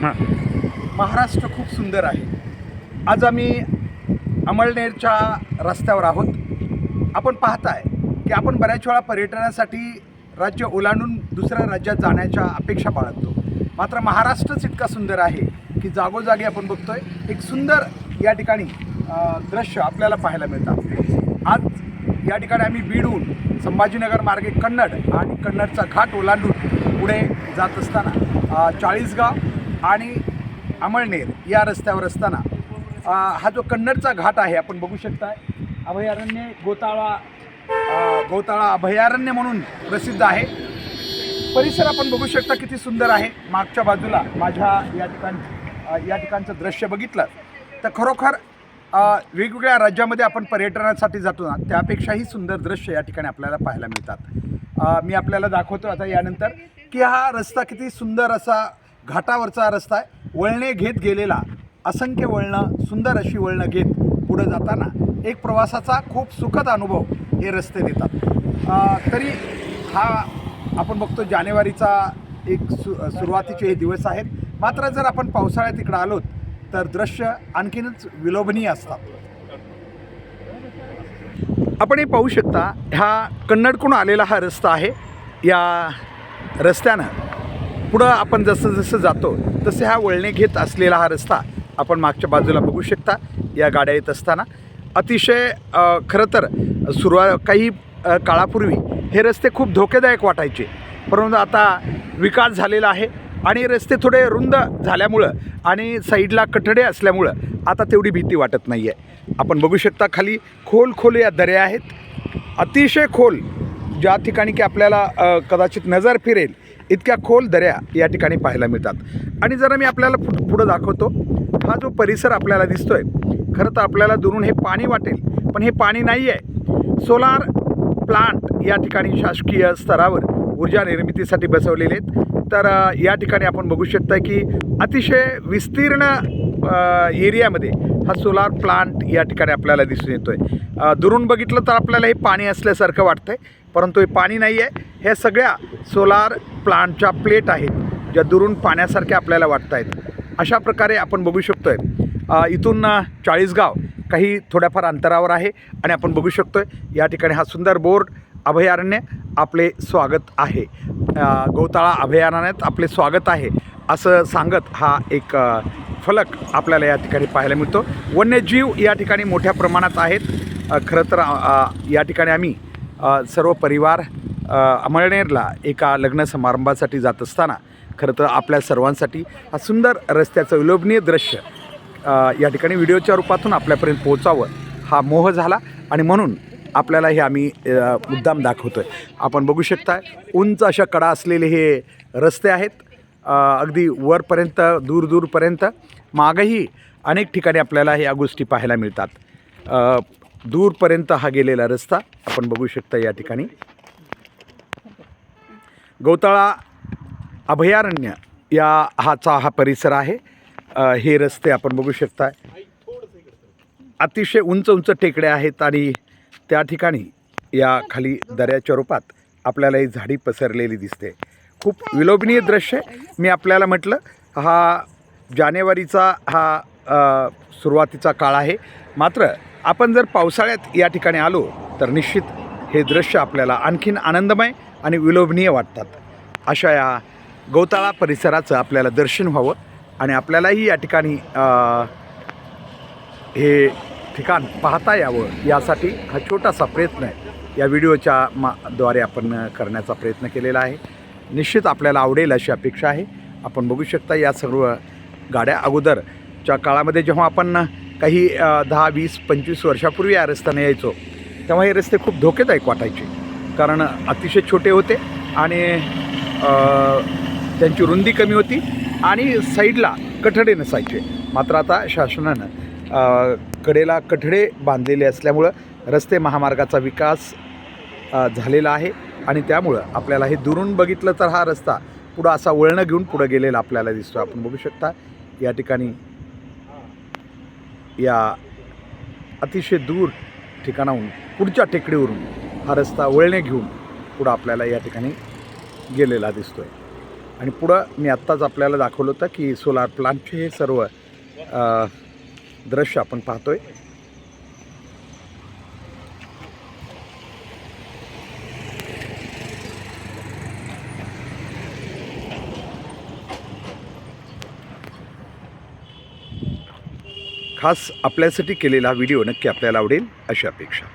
हां. महाराष्ट्र खूप सुंदर आहे. आज आम्ही अमळनेरच्या रस्त्यावर आहोत. आपण पाहताय की आपण बऱ्याच वेळा पर्यटनासाठी राज्य ओलांडून दुसऱ्या राज्यात जाण्याच्या अपेक्षा बाळगतो. मात्र महाराष्ट्रच इतका सुंदर आहे की जागोजागी आपण बघतोय एक सुंदर या ठिकाणी दृश्य आपल्याला पाहायला मिळतात. आज या ठिकाणी आम्ही बीडहून संभाजीनगर मार्गे कन्नड आणि कन्नडचा घाट ओलांडून पुढे जात असताना चाळीसगाव आणि अमळनेर या रस्त्यावर असताना हा जो कन्नडचा घाट आहे आपण बघू शकता अभयारण्य गोताळा गोताळा अभयारण्य म्हणून प्रसिद्ध आहे. परिसर आपण बघू शकता किती सुंदर आहे. मागच्या बाजूला माझ्या या ठिकाण या ठिकाणचं दृश्य बघितलं तर खरोखर वेगवेगळ्या राज्यामध्ये आपण पर्यटनासाठी जातो ना त्यापेक्षाही सुंदर दृश्य या ठिकाणी आपल्याला पाहायला मिळतात. मी आपल्याला दाखवतो आता यानंतर की हा रस्ता किती सुंदर असा घाटावरचा रस्ता आहे. वळणे घेत गेलेला असंख्य वळणं सुंदर अशी वळणं घेत पुढं जाताना एक प्रवासाचा खूप सुखद अनुभव हे रस्ते देतात. तरी हा आपण बघतो जानेवारीचा एक सु सुरुवातीचे हे दिवस आहेत. मात्र जर आपण पावसाळ्यात इकडं आलोत तर दृश्य आणखीनच विलोभनीय असतात. आपण हे पाहू शकता ह्या कन्नडकडून आलेला हा रस्ता आहे. या रस्त्यानं पुढं आपण जसं जसं जातो तसे हा वळणे घेत असलेला हा रस्ता आपण मागच्या बाजूला बघू शकता या गाड्या येत असताना. अतिशय खरं तर सुरुवात काही काळापूर्वी हे रस्ते खूप धोकेदायक वाटायचे. परंतु आता विकास झालेला आहे. आणि रस्ते थोडे रुंद झाल्यामुळं आणि साईडला कठडे असल्यामुळं आता तेवढी भीती वाटत नाही आहे आपण बघू शकता खाली खोल खोल या दऱ्या आहेत. अतिशय खोल. ज्या ठिकाणी की आपल्याला कदाचित नजर फिरेल इतक्या खोल दऱ्या या ठिकाणी पाहायला मिळतात. आणि जरा मी आपल्याला पु पुढं दाखवतो. हा जो परिसर आपल्याला दिसतोय खरं तर आपल्याला दुरून हे पाणी वाटेल पण हे पाणी नाही आहे सोलार प्लांट या ठिकाणी शासकीय स्तरावर ऊर्जा निर्मितीसाठी बसवलेले आहेत. तर या ठिकाणी आपण बघू शकता की अतिशय विस्तीर्ण एरियामध्ये हा सोलार प्लांट या ठिकाणी आपल्याला दिसून येतो आहे दुरून बघितलं तर आपल्याला हे पाणी असल्यासारखं वाटतं आहे परंतु हे पाणी नाही आहे ह्या सगळ्या सोलार प्लांटच्या प्लेट आहेत ज्या दुरून पाण्यासारख्या आपल्याला वाटत आहेत अशा प्रकारे आपण बघू शकतो आहे इथून चाळीसगाव काही थोड्याफार अंतरावर आहे आणि आपण बघू शकतो आहे या ठिकाणी हा सुंदर बोर्ड अभयारण्य आपले स्वागत आहे. गौताळा अभयारण्यात आपले स्वागत आहे. असं सांगत हा एक फलक आपल्याला या ठिकाणी पाहायला मिळतो. वन्यजीव या ठिकाणी मोठ्या प्रमाणात आहेत. खरं तर या ठिकाणी आम्ही सर्व परिवार अमळनेरला एका लग्न समारंभासाठी जात असताना खरं तर आपल्या सर्वांसाठी हा सुंदर रस्त्याचं विलोभनीय दृश्य या ठिकाणी व्हिडिओच्या रूपातून आपल्यापर्यंत पोहोचावं हा मोह झाला. आणि म्हणून आपल्याला हे आम्ही मुद्दाम दाखवतो आहे आपण बघू शकता उंच अशा कडा असलेले हे रस्ते आहेत. अगदी वरपर्यंत दूर दूरपर्यंत. मागही अनेक ठिकाणी आपल्याला ह्या गोष्टी पाहायला मिळतात. दूरपर्यंत हा गेलेला रस्ता आपण बघू शकता या ठिकाणी. गौताळा अभयारण्य या हाचा हा परिसर आहे. हे रस्ते आपण बघू शकता अतिशय उंच उंच टेकड्या आहेत आणि त्या ठिकाणी या खाली दऱ्याच्या रूपात आपल्याला ही झाडी पसरलेली दिसते. खूप विलोभनीय दृश्य आहे. मी आपल्याला म्हटलं हा जानेवारीचा हा सुरुवातीचा काळ आहे. मात्र आपण जर पावसाळ्यात या ठिकाणी आलो तर निश्चित हे दृश्य आपल्याला आणखीन आनंदमय आणि विलोभनीय वाटतात. अशा या गौताळा परिसराचं आपल्याला दर्शन व्हावं आणि आपल्यालाही या ठिकाणी हे ठिकाण पाहता यावं यासाठी हा छोटासा प्रयत्न आहे. या व्हिडिओच्या मा द्वारे आपण करण्याचा प्रयत्न केलेला आहे. निश्चित आपल्याला आवडेल अशी अपेक्षा आहे. आपण बघू शकता या सर्व गाड्या अगोदरच्या काळामध्ये जेव्हा आपण काही दहा वीस पंचवीस वर्षापूर्वी या रस्त्याने यायचो तेव्हा हे रस्ते खूप धोकेदायक वाटायचे. कारण अतिशय छोटे होते आणि त्यांची रुंदी कमी होती आणि साईडला कठडे नसायचे. मात्र आता शासनानं कडेला कठडे बांधलेले असल्यामुळं रस्ते महामार्गाचा विकास झालेला आहे आणि त्यामुळं आपल्याला हे दुरून बघितलं तर हा रस्ता पुढं असा वळणं घेऊन पुढं गेलेला आपल्याला दिसतो आपण बघू शकता या ठिकाणी या अतिशय दूर ठिकाणाहून पुढच्या टेकडीवरून हा रस्ता वळणे घेऊन पुढं आपल्याला या ठिकाणी गेलेला दिसतो आहे आणि पुढं मी आत्ताच आपल्याला दाखवलं होतं की सोलार प्लांटचे हे सर्व दृश्य आपण पाहतोय. खास आपल्यासाठी केलेला व्हिडिओ नक्की आपल्याला आवडेल अशी अपेक्षा.